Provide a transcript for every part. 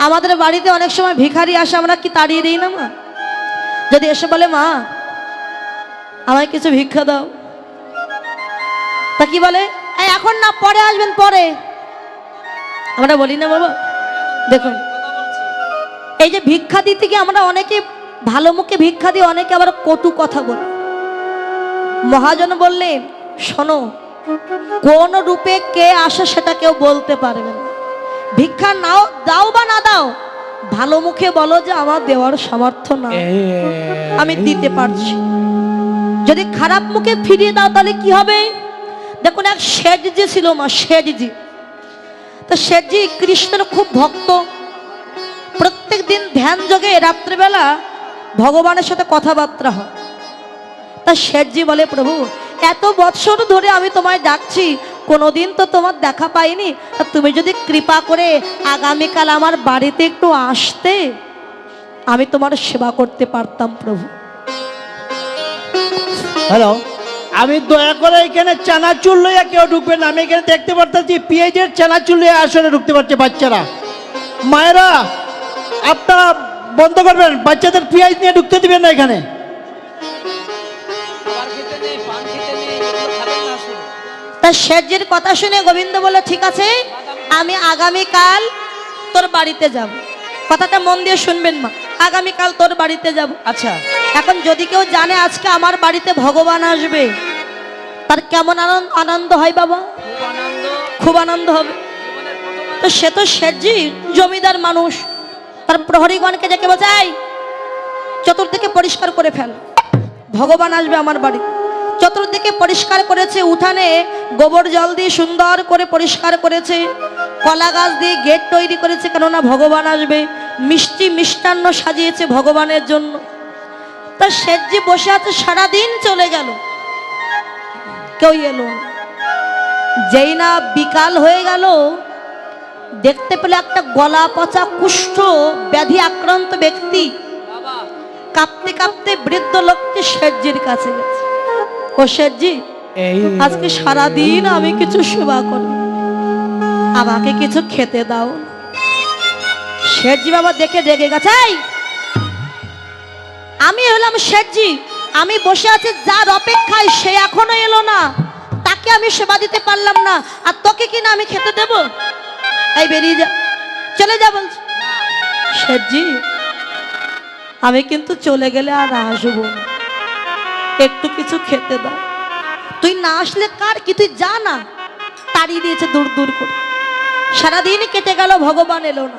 আমাদের বাড়িতে অনেক সময় ভিখারি আসে আমরা কি তাড়িয়ে দিই না মা? যদি এসে বলে মা আমায় কিছু ভিক্ষা দাও। তা কি বলে? "এই, এখন না পরে আসবেন পরে। আমরা বলি না বাবা। দেখুন এই যে ভিক্ষা দিতে গিয়ে আমরা অনেকে ভালো মুখে ভিক্ষা দিই অনেকে আবার কটু কথা বলি। মহাজন বললেন শোনো কোন রূপে কে আসে সেটা কেউ বলতে পারবে না। ভিক্ষা নাও দাও বা না দাও ভালো মুখে বলো যে আমার দেওয়ার সামর্থ্য না। আমি দিতে পারছি। যদি খারাপ মুখে ফিরিয়ে দাও তাহলে কি হবে? দেখুন এক শেঠজি ছিল মা শেঠজি। তো শেঠজি কৃষ্ণের খুব ভক্ত। প্রত্যেক দিন ধ্যান যোগে রাত্রেবেলা ভগবানের সাথে কথাবার্তা হয়। তা শেঠজি বলে প্রভু এত বৎসর ধরে আমি তোমায় ডাকছি কোনোদিন তো তোমার দেখা পাইনি। তুমি যদি কৃপা করে আগামীকাল আমার বাড়িতে একটু আসতে, আমি তোমার সেবা করতে পারতাম প্রভু। হ্যালো, আমি দয়া করে এখানে চানাচুর লইয়া কেউ ঢুকবে না। আমি এখানে দেখতে পারতেছি পেঁয়াজের চানাচুর লইয়া আসলে ঢুকতে পারছে বাচ্চারা। মায়েরা, আপনারা বন্ধ করবেন, বাচ্চাদের পেঁয়াজ নিয়ে ঢুকতে দিবেন না এখানে। তা শেঠজির কথা শুনে গোবিন্দ বলে ঠিক আছে আমি আগামীকাল তোর বাড়িতে যাব। কথাটা মন দিয়ে শুনবেন মা আগামীকাল তোর বাড়িতে যাব। আচ্ছা। এখন যদি কেউ জানে আজকে আমার বাড়িতে ভগবান আসবে তার কেমন আনন্দ আনন্দ হয় বাবা? খুব আনন্দ হবে। তো সে তো শেঠজি জমিদার মানুষ। তার প্রহরীগণকে ডেকে "এই, চতুর্দিকে পরিষ্কার করে ফেল। ভগবান আসবে আমার বাড়ি চতুর্দিকে পরিষ্কার করেছে উঠানে, গোবর জল দিয়ে সুন্দর করে পরিষ্কার করেছে, কলা গাছ দিয়ে গেট তৈরি করেছে, কেননা ভগবান আসবে। মিষ্টি মিষ্টান্ন সাজিয়েছে ভগবানের জন্য। তা শেঠজি বসে আছে সারাদিন চলে গেল। কেউ এলো যেই না বিকাল হয়ে গেল, দেখতে পেলে একটা গলা পচা কুষ্ঠ ব্যাধি আক্রান্ত ব্যক্তি। কাঁপতে কাঁপতে বৃদ্ধ লোকটি শেঠজির কাছে গেছে। ও শেঠজি আজকে সারাদিন আমি কিছু সেবা করি। আমাকে কিছু খেতে দাও। শেঠজি বাবা দেখে রেগে গেছে আমি হলাম শেঠজি আমি বসে আছি যার অপেক্ষায় সে এখনও এলো না। তাকে আমি সেবা দিতে পারলাম না আর তোকে কিনা আমি খেতে দেব? এই বেরিয়ে যা চলে যা বলছি। শেঠজি আমি কিন্তু চলে গেলে আর আসব না। একটু কিছু খেতে দাও। তুই না আসলে কার কি? তুই যা না, তাড়িয়ে দিয়েছে দূর দূর করে। সারাদিন কেটে গেল, ভগবান এলো না।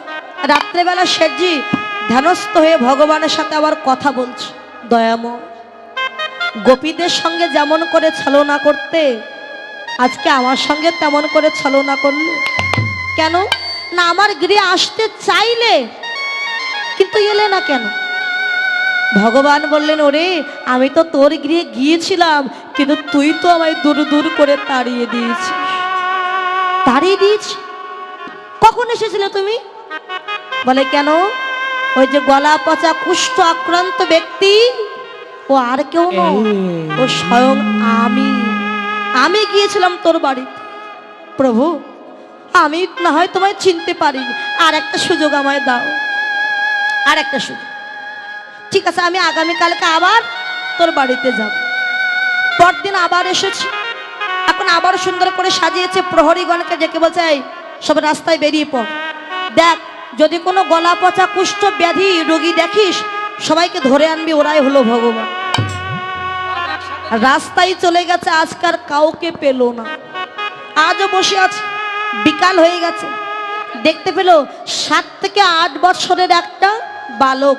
রাত্রেবেলা শেঠজি ধ্যানস্থ হয়ে ভগবানের সাথে আবার কথা বলছে। দয়াম গোপীদের সঙ্গে যেমন করে ছলনা করতে, আজকে আমার সঙ্গে তেমন করে ছলনা করলে। কেন? না, আমার গৃহে আসতে চাইলে, কিন্তু এলে না কেন? ভগবান বললেন ওরে আমি তো তোর গৃহে গিয়েছিলাম কিন্তু তুই তো আমায় দূর দূর করে তাড়িয়ে দিয়েছিস। তাড়িয়ে দিয়েছি? কখন এসেছিলে তুমি? বলে কেন? ওই যে গলা পচা কুষ্ঠ আক্রান্ত ব্যক্তি ও আর কেউ নয় ও স্বয়ং আমি। আমি গিয়েছিলাম তোর বাড়িতে। প্রভু আমি না হয় তোমায় চিনতে পারি আর একটা সুযোগ আমায় দাও। আর একটা সুযোগ। ঠিক আছে আমি আগামীকালকে আবার তোর বাড়িতে যাব। পরদিন আবার এসেছি। এখন আবার সুন্দর করে সাজিয়েছে প্রহরীগণকে ডেকে বলছে "এই, সব রাস্তায় বেরিয়ে পড়। দেখ যদি কোনো গলা পচা কুষ্ঠ ব্যাধি রোগী দেখিস সবাইকে ধরে আনবি ওরাই হলো ভগবান। রাস্তায় চলে গেছে আজকার কাউকে পেল না। আজও বসে আছে বিকাল হয়ে গেছে। দেখতে পেল সাত থেকে আট বছরের একটা বালক।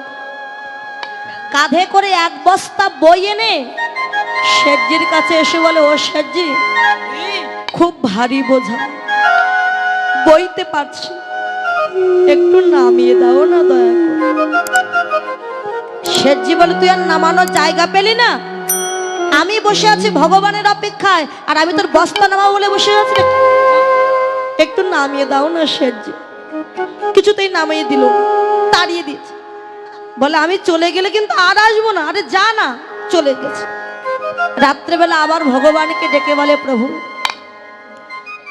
কাঁধে করে এক বস্তা বই এনে শেঠজির কাছে এসে বলে, ও শেঠজি, খুব ভারী বোঝা। বইতে পারছি। একটু নামিয়ে দাও না দয়া শেঠজি বলে, তুই আর নামানোর জায়গা পেলি না? আমি বসে আছি ভগবানের অপেক্ষায়, আর আমি তোর বস্তা নামাবো বলে বসে আছি। একটু নামিয়ে দাও না শেঠজি। কিছুতেই নামিয়ে দিল তাড়িয়ে দিয়েছে। বলে, আমি চলে গেলে কিন্তু আর আসব না। আরে, যা না। চলে গেছে। রাত্রেবেলা আবার ভগবানকে ডেকে বলে, প্রভু,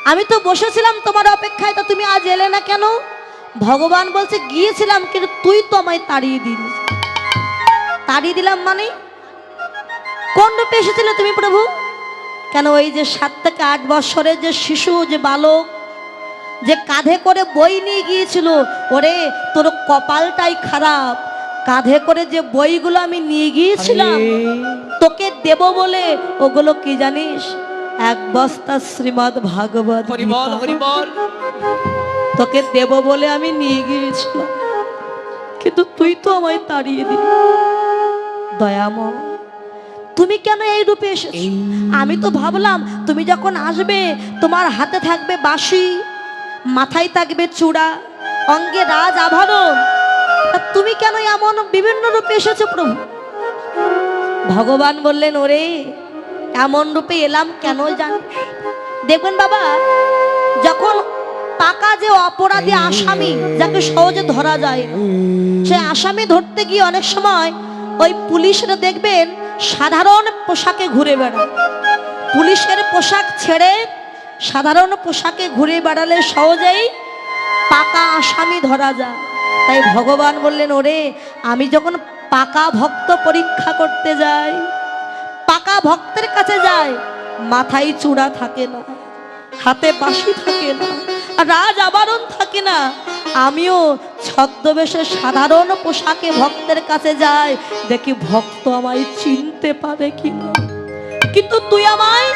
আমি তো বসেছিলাম তোমার অপেক্ষায়, তো তুমি আজ এলে না কেন? ভগবান বলছে, গিয়েছিলাম, কিন্তু তুই তো আমায় তাড়িয়ে দিলি। তাড়িয়ে দিলাম মানে? কোন রূপে এসেছিলে তুমি, প্রভু? কেন ওই যে সাত থেকে আট বছরের যে শিশু, যে বালক, যে কাঁধে করে বই নিয়ে গিয়েছিল, ওরে, তোর কপালটাই খারাপ। কাঁধে করে যে বইগুলো আমি নিয়ে গিয়েছিলাম তোকে দেব বলে ওগুলো কি জানিস? এক বস্তা শ্রীমদ ভাগবত তোকে দেব বলে আমি নিয়ে গিয়েছিলাম কিন্তু তুই তো আমায় তাড়িয়ে দিলি। দয়াময় তুমি কেন এই রূপে এসেছ? আমি তো ভাবলাম তুমি যখন আসবে তোমার হাতে থাকবে বাঁশি মাথায় থাকবে চূড়া অঙ্গে রাজ আভরণ। তুমি কেন এমন বিভিন্ন রূপে এসেছ প্রভু? ভগবান বললেন, ওরে, এমন রূপে এলাম কেন জান দেখবেন বাবা, যখন পাকা যে অপরাধী আসামি, যাকে সহজে ধরা যায় সে আসামি ধরতে গিয়ে অনেক সময় ওই পুলিশরা দেখবেন সাধারণ পোশাকে ঘুরে বেড়ায়। পুলিশের পোশাক ছেড়ে সাধারণ পোশাকে ঘুরে বেড়ালে সহজেই পাকা আসামি ধরা যায়। তাই ভগবান বললেন, ওরে, আমি যখন পাকা ভক্ত পরীক্ষা করতে যাই, পাকা ভক্তের কাছে যাই, মাথায় চূড়া থাকে না, হাতে বাঁশি থাকে না, রাজ আবরণ থাকে না, আমিও ছদ্মবেশে সাধারণ পোশাকে ভক্তের কাছে যাই, দেখি ভক্ত আমায় চিনতে পারে কিনা। কিন্তু তুই আমায়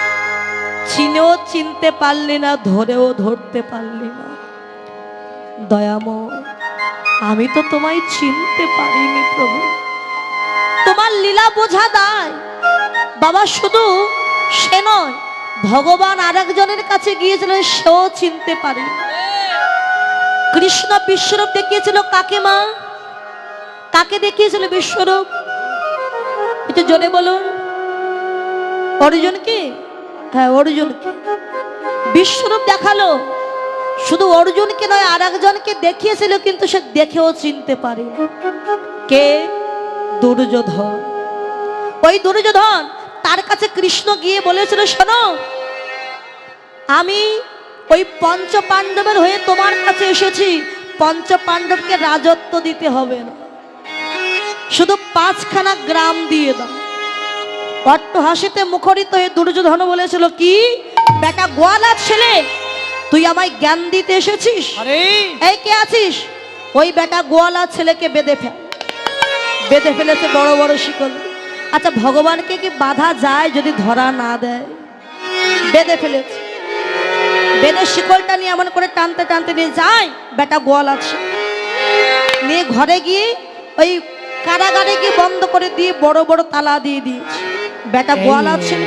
চিনেও চিনতে পারলি না, ধরেও ধরতে পারলি না। দয়াময় আমি তো তোমায় চিনতে পারিনি প্রভু। তোমার লীলা বোঝা দায়। বাবা, শুধু সে নয়, ভগবান আরেকজনের কাছে গিয়েছিলেন, সেও চিনতে পারি কৃষ্ণ বিশ্বরূপ দেখিয়েছিল কাকে মা? কাকে দেখিয়েছিল বিশ্বরূপ? একটু জোরে বলুন। অর্জুনকে হ্যাঁ অর্জুনকে বিশ্বরূপ দেখাল। শুধু অর্জুনকে নয় আর একজনকে দেখিয়েছিল, কিন্তু সে দেখেও চিনতে পারে কে? দুর্যোধন। ওই দুর্যোধন, তার কাছে কৃষ্ণ গিয়ে বলেছিল, শোনো, আমি ওই পঞ্চ পাণ্ডবের হয়ে তোমার কাছে এসেছি। পঞ্চ পাণ্ডবকে রাজত্ব দিতে হবে না। শুধু পাঁচখানা গ্রাম দিয়ে দাও। অট্ট হাসিতে মুখরিত হয়ে দুর্যোধন বলেছিল, কি? বেটা গোয়ালা ছেলে তুই আমায় জ্ঞান দিতে এসেছিস? এই কে আছিস? ওই বেটা গোয়ালা ছেলেকে বেঁধে ফেল। বেঁধে ফেলেছে বড় বড় শিকল। আচ্ছা ভগবানকে কি বাধা যায় যদি ধরা না দেয়? বেঁধে ফেলেছে। বেঁধে শিকলটা নিয়ে এমন করে টানতে টানতে নিয়ে যায় বেটা গোয়াল আছে নিয়ে ঘরে গিয়ে ওই কারাগারে গিয়ে বন্ধ করে দিয়ে বড় বড় তালা দিয়ে দিয়েছে। বেটা গোয়াল আছে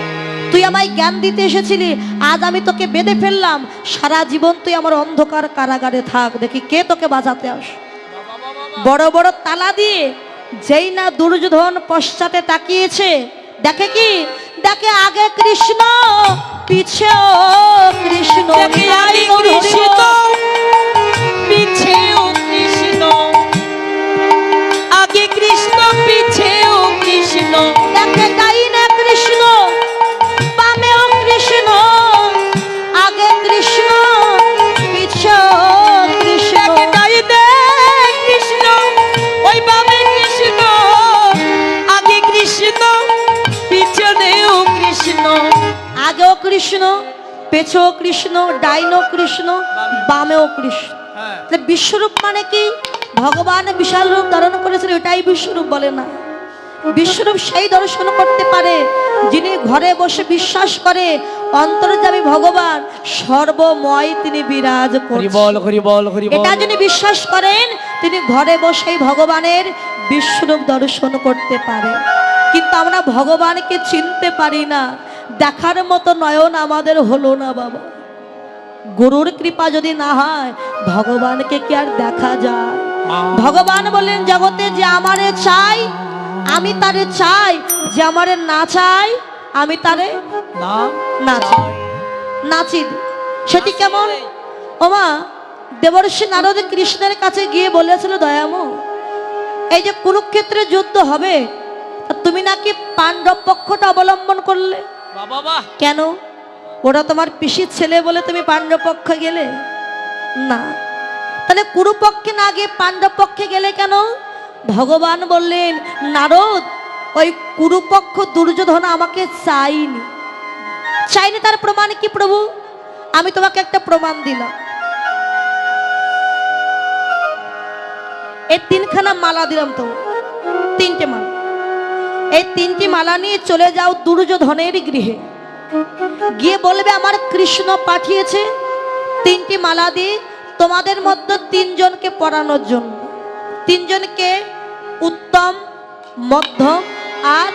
তুই আমায় জ্ঞান দিতে এসেছিলি আজ আমি তোকে বেঁধে ফেললাম। সারা জীবন তুই আমার অন্ধকার কারাগারে থাক দেখি কে তোকে বাঁচাতে আস। বড় বড় তালা দিয়ে যেই না দুর্যোধন পশ্চাতে তাকিয়েছে দেখে কি? দেখে আগে কৃষ্ণ পিছে কৃষ্ণ কৃষ্ণ পিছেও কৃষ্ণ আগে কৃষ্ণ পিছেও কৃষ্ণ। কৃষ্ণ বামেও কৃষ্ণ। তাহলে বিশ্বরূপ মানে কি? ভগবান বিশাল রূপ ধারণ করেছেন এটাই বিশ্বরূপ বলে না। বিশ্বরূপ সেই দর্শন করতে পারে যিনি ঘরে বসে বিশ্বাস করে অন্তর্যামী ভগবান সর্বময় তিনি বিরাজ এটা যিনি বিশ্বাস করেন তিনি ঘরে বসেই ভগবানের বিশ্বরূপ দর্শন করতে পারে। কিন্তু আমরা ভগবানকে চিনতে পারি না। দেখার মতো নয়ন আমাদের হলো না বাবা। গুরুর কৃপা যদি না হয় ভগবানকে কি আর দেখা যায়? ভগবান বললেন জগতে যে আমারে চাই আমি তারে চাই। যে আমারে না চাই আমি তারে না চাই। নাচি সেটি কেমন? ওমা দেবর্ষি নারদ কৃষ্ণের কাছে গিয়ে বলেছিল দয়াম এই যে কুরুক্ষেত্রে যুদ্ধ হবে তুমি নাকি পাণ্ডব পক্ষটা অবলম্বন করলে? কেন? ওরা তোমার ছেলে বলে তুমি পাণ্ডব পক্ষ গেলে? না। তাহলে কুরুপক্ষে না গিয়ে পাণ্ডব পক্ষে গেলে কেন? ভগবান বললেন, নারদ, ওই কুরুপক্ষ দুর্যোধন আমাকে চাইনি চাইনি তার প্রমাণ কি প্রভু? আমি তোমাকে একটা প্রমাণ দিলাম। এই তিনখানা মালা দিলাম তো, তিনটে মালা। এই তিনটি মালা নিয়ে চলে যাও দুর্যোধনের গৃহে। গিয়ে বলবে আমার কৃষ্ণ পাঠিয়েছে তিনটি মালা দিয়ে তোমাদের মধ্যে তিনজনকে পড়ানোর জন্য। তিনজনকে উত্তম মধ্যম আর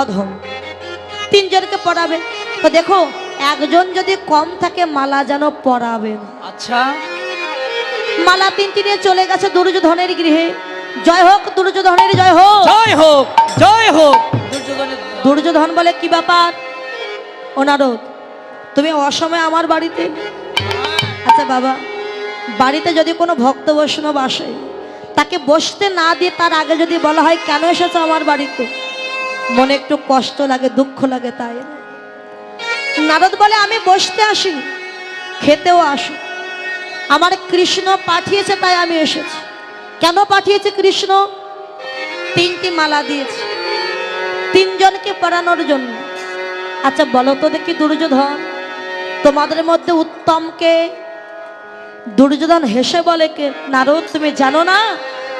অধম। তিনজনকে পড়াবে তো দেখো একজন যদি কম থাকে মালা যেন পড়াবেন আচ্ছা। মালা তিনটি নিয়ে চলে গেছে দুর্যোধনের গৃহে। জয় হোক দুর্যোধনের জয় হোক। জয় হোক জয় হোক। দুর্যোধনের দুর্যোধন বলে কি ব্যাপার? ওনারদ তুমি অসময়ে আমার বাড়িতে? আচ্ছা বাবা, বাড়িতে যদি কোনো ভক্ত বৈষ্ণব আসে, তাকে বসতে না দিয়ে তার আগে যদি বলা হয়, কেন এসেছ আমার বাড়িতে? মনে একটু কষ্ট লাগে, দুঃখ লাগে তাই নারদ বলে, আমি বসতে আসি, খেতেও আসি। আমার কৃষ্ণ পাঠিয়েছে, তাই আমি এসেছি। কেন পাঠিয়েছে কৃষ্ণ? তিনটি মালা দিয়েছে। তিনজনকে পড়ানোর জন্য। আচ্ছা বলো তো দেখি দুর্যোধন তোমাদের মধ্যে উত্তমকে দুর্যোধন হেসে বলে কে নারদ তুমি জানো না?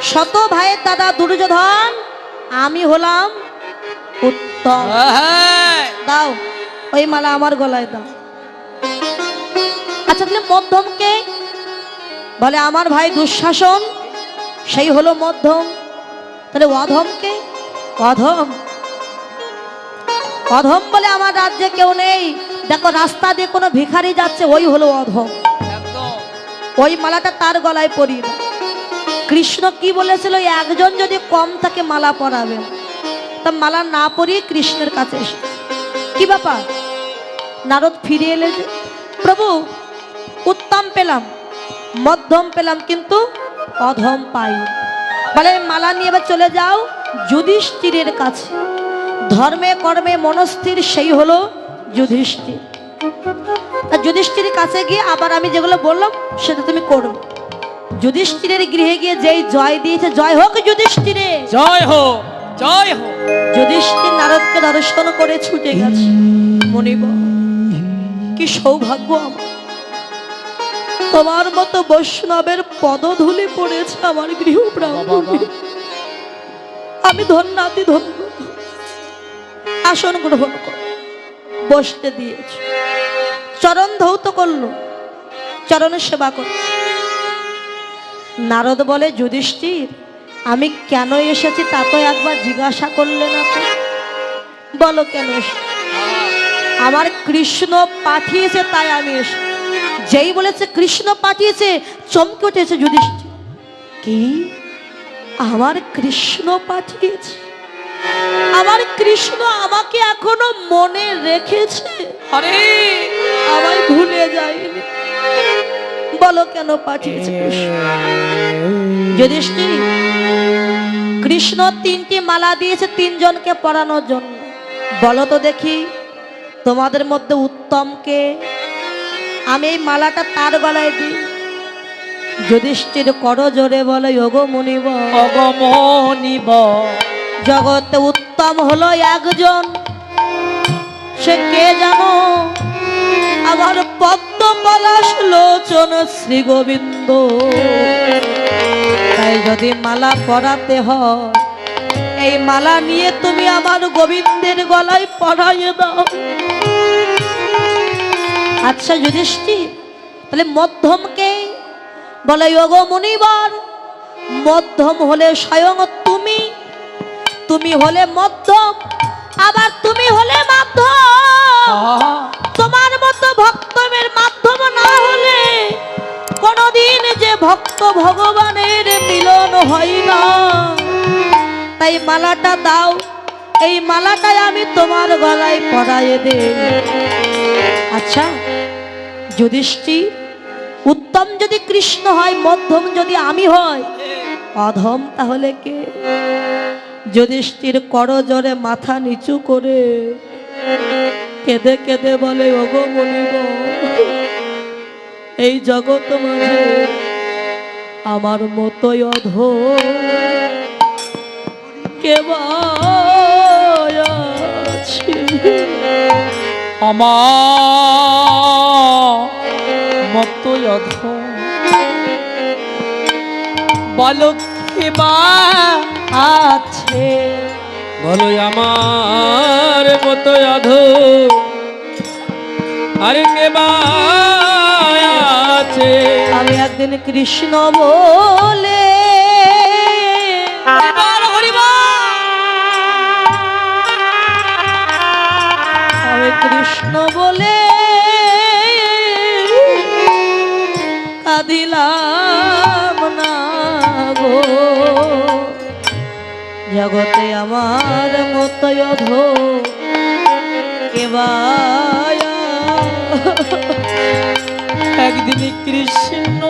শত ভাইয়ের দাদা দুর্যোধন আমি হলাম উত্তম। হ্যাঁ। দাও ওই মালা আমার গলায় দাও। আচ্ছা তাহলে মধ্যমকে বলে আমার ভাই দুঃশাসন সেই হলো মধ্যম। তাহলে অধমকে? অধম। অধম বলে আমার রাজ্যে কেউ নেই। দেখো রাস্তা দিয়ে কোনো ভিখারি যাচ্ছে ওই হলো অধম। ওই মালাটা তার গলায় পরি। কৃষ্ণ কি বলেছিল একজন যদি কম থাকে মালা পরাবেন তা মালা না পরিয়ে কৃষ্ণের কাছে এসে কি ব্যাপার? নারদ ফিরে এলে যে প্রভু উত্তম পেলাম মধ্যম পেলাম কিন্তু অধম পাই বলে মালা নিয়ে এবার চলে যাও যুধিষ্ঠিরের কাছে। ধর্মে কর্মে মনস্থির সেই হলো যুধিষ্ঠির। যুধিষ্ঠির কাছে গিয়ে আবার আমি যেগুলো বললাম সেটা তুমি করো। যুধিষ্ঠিরের গৃহে গিয়ে যেই জয় দিয়েছে জয় হোক যুধিষ্ঠিরে। জয় হোক জয় হোক। যুধিষ্ঠির নারদকে দর্শন করে ছুটে গেছে। মনিব কি সৌভাগ্য আমার। তোমার মতো বৈষ্ণবের পদধূলি পড়েছে আমার গৃহ আমি ধন্যাতি ধন্য। আসন গ্রহণ কর। বসতে দিয়েছ। চরণ ধৌত করল। চরণ সেবা কর। নারদ বলে, যুধিষ্ঠির, আমি কেন এসেছি তা তো একবার জিজ্ঞাসা করলে না বলো, কেন আমার কৃষ্ণ পাঠিয়েছে, তাই আমি এসে যেই বলেছে কৃষ্ণ পাঠিয়েছে, চমকে উঠেছে যুধিষ্ঠির। কি? আমার কৃষ্ণ পাঠিয়েছে? আমার কৃষ্ণ আমাকে এখনও মনে রেখেছে। আরে। আমায় ভুলে যায়নি। বলো কেন পাঠিয়েছে কৃষ্ণ? যুধিষ্ঠির কৃষ্ণ তিনটি মালা দিয়েছে তিনজনকে পড়ানোর জন্য। বলো তো দেখি তোমাদের মধ্যে উত্তমকে আমি এই মালাটা তার গলায় দিই। যুধিষ্ঠির কর জোরে বলে যোগ মুনিব অগমনিব জগতে উত্তম হলো একজন। সে কে জানো? আমার পদ্ম পলাশ লোচন শ্রী গোবিন্দ। তাই যদি মালা পরাতে হয়, এই মালা নিয়ে তুমি আমার গোবিন্দের গলায় পরাইয়ে দাও। আচ্ছা যুধিষ্ঠির, তাহলে মধ্যমকে বলে যোগ মুনিবর, মধ্যম হলে স্বয়ং তুমি হলে মধ্যম আবার তুমি হলে মাধ্যম তোমার মতো ভক্তমের মাধ্যম না হলে কোনদিন যে ভক্ত ভগবানের মিলন হয় না। তাই মালাটা দাও এই মালাটাই আমি তোমার গলায় পরায়ে দে আচ্ছা যুধিষ্ঠি উত্তম যদি কৃষ্ণ হয় মধ্যম যদি আমি হয় অধম তাহলে কে? যুধিষ্ঠির করো জোরে মাথা নিচু করে কেঁদে কেঁদে বলে, ওগো মনিব, এই জগৎ মাঝে আমার মতোই অধ আমার মতো অধ বলো বা আছে? বলো আমার মতো আধো আরে কে আছে? আমি একদিন কৃষ্ণ বলে। জগতে আমার মতয় অধ। একদিন কৃষ্ণ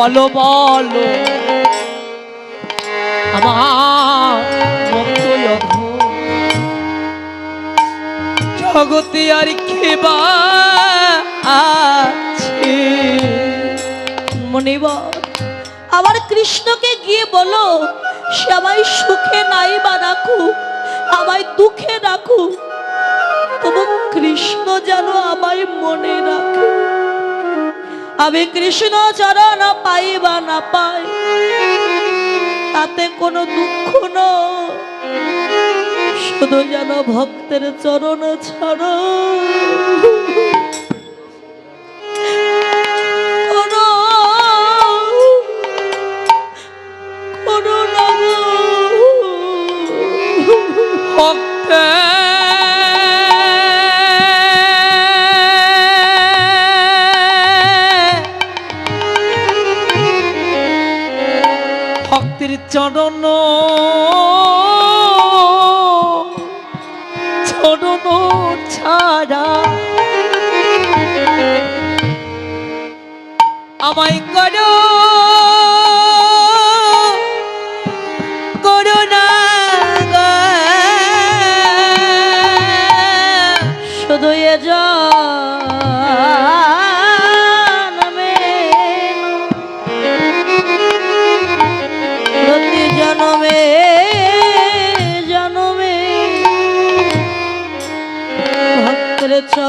বলো বলো। জগতে আর খেবা আছে? মনিবর আমার কৃষ্ণকে গিয়ে বলো, সে আমায় সুখে নাই বা রাখুক, আমায় দুঃখে রাখুক। তবু কৃষ্ণ যেন আমায় মনে রাখে। আমি কৃষ্ণ চরণ পাই বা না পাই। তাতে কোনো দুঃখ ন শুধু যেন ভক্তের চরণ ছাড়ো।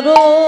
চরণ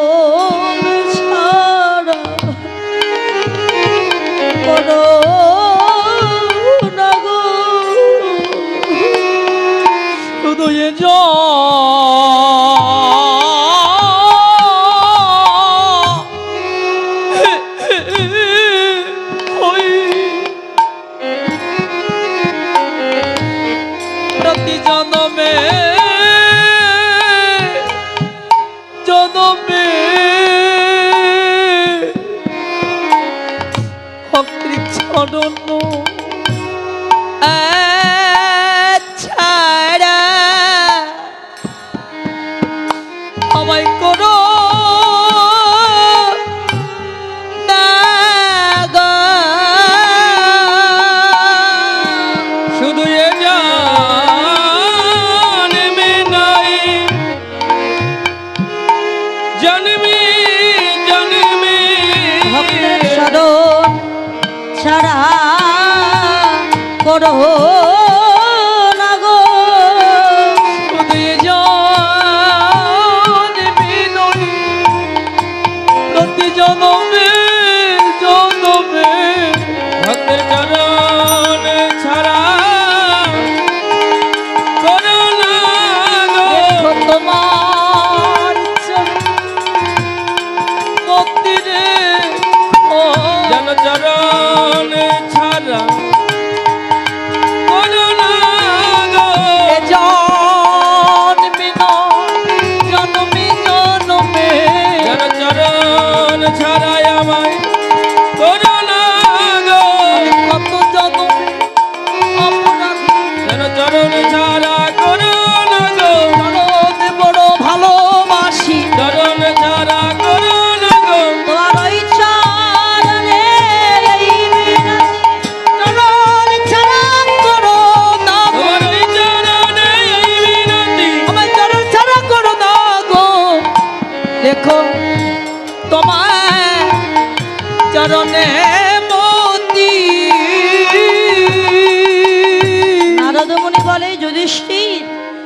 ছাড়া করো।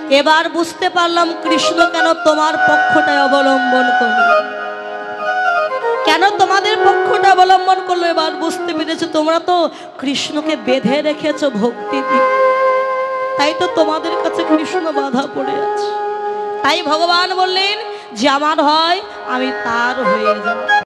এবার বুঝতে পারলাম কৃষ্ণ কেন তোমার পক্ষটায় অবলম্বন করল। কেন তোমাদের পক্ষটা অবলম্বন করল এবার বুঝতে পেরেছ? তোমরা তো কৃষ্ণকে বেঁধে রেখেছো ভক্তি দিয়ে। তাই তো তোমাদের কাছে কৃষ্ণ বাধা পড়ে আছে। তাই ভগবান বললেন, যে আমার হয়, আমি তার হয়ে যাব।